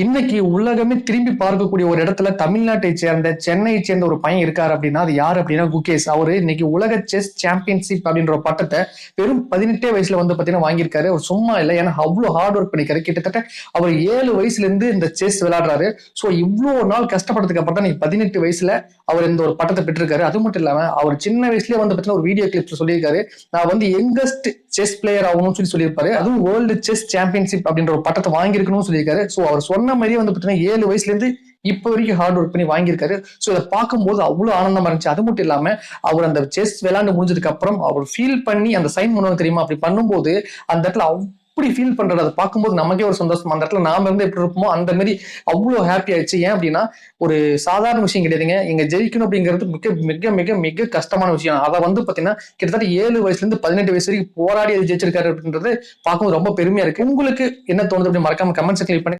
இன்னைக்கு உலகமே திரும்பி பார்க்கக்கூடிய ஒரு இடத்துல தமிழ்நாட்டை சேர்ந்த சென்னையை சேர்ந்த ஒரு பையன் இருக்காரு அப்படின்னா அது யார் அப்படின்னா குகேஷ். அவரு இன்னைக்கு உலக செஸ் சாம்பியன்ஷிப் அப்படின்ற ஒரு பட்டத்தை வெறும் பதினெட்டே வயசுல வந்து பாத்தீங்கன்னா வாங்கியிருக்காரு. அவர் சும்மா இல்லை ஏன்னா அவ்வளவு ஹார்ட் ஒர்க் பண்ணிருக்காரு கிட்டத்தட்ட அவர் ஏழு வயசுல இருந்து இந்த செஸ் விளையாடுறாரு. ஸோ இவ்வளவு நாள் கஷ்டப்பட்டதுக்கு அப்புறம் தான் நீங்க பதினெட்டு வயசுல அவர் இந்த ஒரு பட்டத்தை பெற்றிருக்காரு. அது மட்டும் இல்லாம அவர் சின்ன வயசுலயே வந்து பாத்தீங்கன்னா ஒரு வீடியோ கிளிப்ஸ் சொல்லியிருக்காரு. நான் வந்து எங்கஸ்ட் செஸ் பிளேயர் ஆகணும்னு சொல்லி சொல்லியிருப்பாரு. அதுவும் வேர்ல்டு செஸ் சாம்பியன்ஷிப் அப்படின்ற ஒரு பட்டத்தை வாங்கியிருக்கணும்னு சொல்லியிருக்காரு. ஸோ அவர் சொன்ன மாதிரியே வந்து பாத்தீங்கன்னா ஏழு வயசுல இருந்து இப்போ வரைக்கும் ஹார்ட் ஒர்க் பண்ணி வாங்கியிருக்காரு. ஸோ இதை பார்க்கும்போது அவ்வளோ ஆனந்தமா இருந்துச்சு. அது மட்டும் இல்லாம அவர் அந்த செஸ் விளையாண்டு முடிஞ்சதுக்கு அப்புறம் அவர் ஃபீல் பண்ணி அந்த சைன் பண்ணுவாங்க தெரியுமா? அப்படி பண்ணும்போது அந்த இடத்துல அப்படி ஃபீல் பண்றது அதை பார்க்கும்போது நமக்கே ஒரு சந்தோஷம். அந்த இடத்துல நாம இருந்து எப்படி இருப்போமோ அந்த மாதிரி அவ்வளோ ஹாப்பி ஆயிடுச்சு. ஏன் அப்படின்னா ஒரு சாதாரண விஷயம் கிடையாதுங்க. இங்க ஜெயிக்கணும் அப்படிங்கிறது மிக மிக மிக மிக கஷ்டமான விஷயம். அதை வந்து பாத்தீங்கன்னா கிட்டத்தட்ட ஏழு வயசுல இருந்து பதினெட்டு வயசு வரைக்கும் போராடி அது ஜெயிச்சிருக்காரு அப்படின்றது பார்க்கும்போது ரொம்ப பெருமையா இருக்கு. உங்களுக்கு என்ன தோணுது அப்படி மறக்காம கமெண்ட் செக்ஷன் பண்ணி